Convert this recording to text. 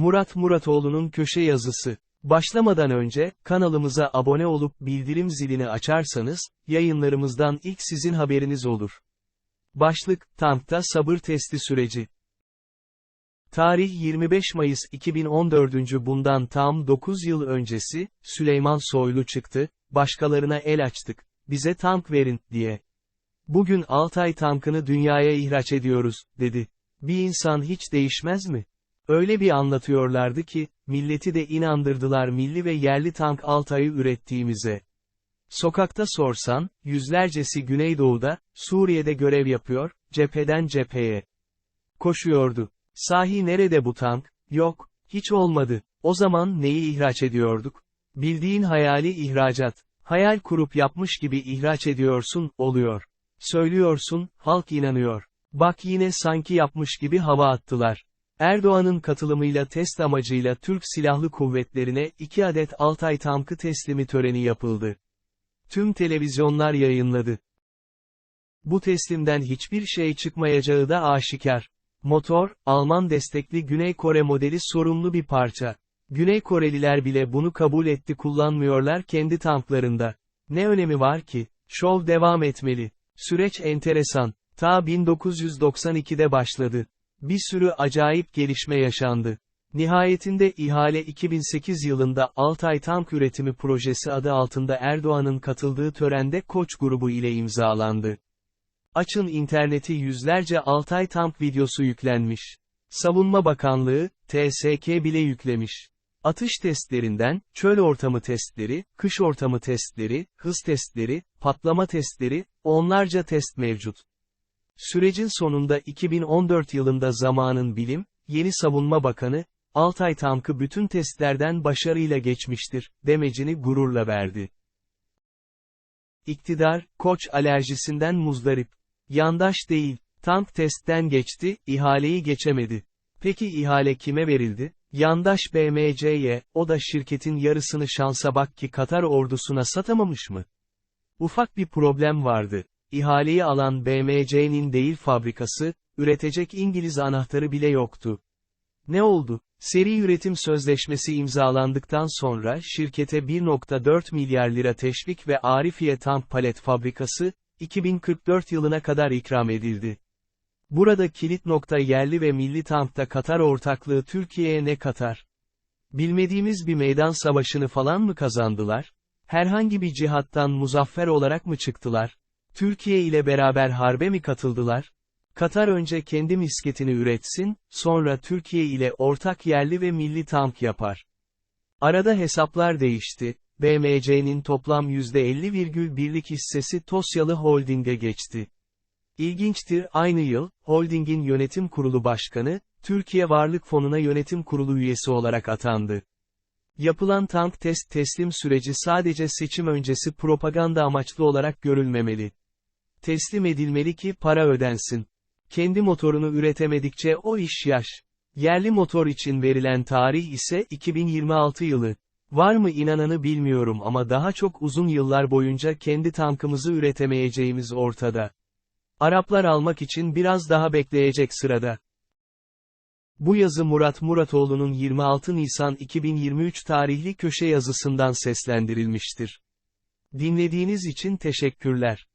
Murat Muratoğlu'nun köşe yazısı. Başlamadan önce, kanalımıza abone olup bildirim zilini açarsanız, yayınlarımızdan ilk sizin haberiniz olur. Başlık, tankta sabır testi süreci. Tarih 25 Mayıs 2014. bundan tam 9 yıl öncesi, Süleyman Soylu çıktı, başkalarına el açtık, bize tank verin, diye. Bugün Altay tankını dünyaya ihraç ediyoruz, dedi. Bir insan hiç değişmez mi? Öyle bir anlatıyorlardı ki, milleti de inandırdılar milli ve yerli tank Altay'ı ürettiğimize. Sokakta sorsan, yüzlercesi Güneydoğu'da, Suriye'de görev yapıyor, cepheden cepheye. Koşuyordu. Sahi nerede bu tank? Yok, hiç olmadı. O zaman neyi ihraç ediyorduk? Bildiğin hayali ihracat. Hayal kurup yapmış gibi ihraç ediyorsun, oluyor. Söylüyorsun, halk inanıyor. Bak yine sanki yapmış gibi hava attılar. Erdoğan'ın katılımıyla test amacıyla Türk Silahlı Kuvvetlerine 2 adet Altay tankı teslimi töreni yapıldı. Tüm televizyonlar yayınladı. Bu teslimden hiçbir şey çıkmayacağı da aşikar. Motor, Alman destekli Güney Kore modeli sorumlu bir parça. Güney Koreliler bile bunu kabul etti kullanmıyorlar kendi tanklarında. Ne önemi var ki? Şov devam etmeli. Süreç enteresan. Ta 1992'de başladı. Bir sürü acayip gelişme yaşandı. Nihayetinde ihale 2008 yılında Altay Tank Üretimi Projesi adı altında Erdoğan'ın katıldığı törende Koç grubu ile imzalandı. Açın interneti yüzlerce Altay Tank videosu yüklenmiş. Savunma Bakanlığı, TSK bile yüklemiş. Atış testlerinden, çöl ortamı testleri, kış ortamı testleri, hız testleri, patlama testleri, onlarca test mevcut. Sürecin sonunda 2014 yılında zamanın bilim, yeni savunma bakanı, Altay tankı bütün testlerden başarıyla geçmiştir, demecini gururla verdi. İktidar, koç alerjisinden muzdarip. Yandaş değil, tank testten geçti, ihaleyi geçemedi. Peki ihale kime verildi? Yandaş BMC'ye, o da şirketin yarısını şansa bak ki Katar ordusuna satamamış mı? Ufak bir problem vardı. İhaleyi alan BMC'nin değil fabrikası, üretecek İngiliz anahtarı bile yoktu. Ne oldu? Seri üretim sözleşmesi imzalandıktan sonra şirkete 1.4 milyar lira teşvik ve Arifiye Tank Palet Fabrikası, 2044 yılına kadar ikram edildi. Burada kilit nokta yerli ve milli tankta Katar ortaklığı Türkiye'ye ne katar? Bilmediğimiz bir meydan savaşını falan mı kazandılar? Herhangi bir cihattan muzaffer olarak mı çıktılar? Türkiye ile beraber harbe mi katıldılar? Katar önce kendi misketini üretsin, sonra Türkiye ile ortak yerli ve milli tank yapar. Arada hesaplar değişti, BMC'nin toplam %50,1'lik hissesi Tosyalı Holding'e geçti. İlginçtir, aynı yıl, Holding'in yönetim kurulu başkanı, Türkiye Varlık Fonu'na yönetim kurulu üyesi olarak atandı. Yapılan tank test teslim süreci sadece seçim öncesi propaganda amaçlı olarak görülmemeli. Teslim edilmeli ki para ödensin. Kendi motorunu üretemedikçe o iş yaş. Yerli motor için verilen tarih ise 2026 yılı. Var mı inananı bilmiyorum ama daha çok uzun yıllar boyunca kendi tankımızı üretemeyeceğimiz ortada. Araplar almak için biraz daha bekleyecek sırada. Bu yazı Murat Muratoğlu'nun 26 Nisan 2023 tarihli köşe yazısından seslendirilmiştir. Dinlediğiniz için teşekkürler.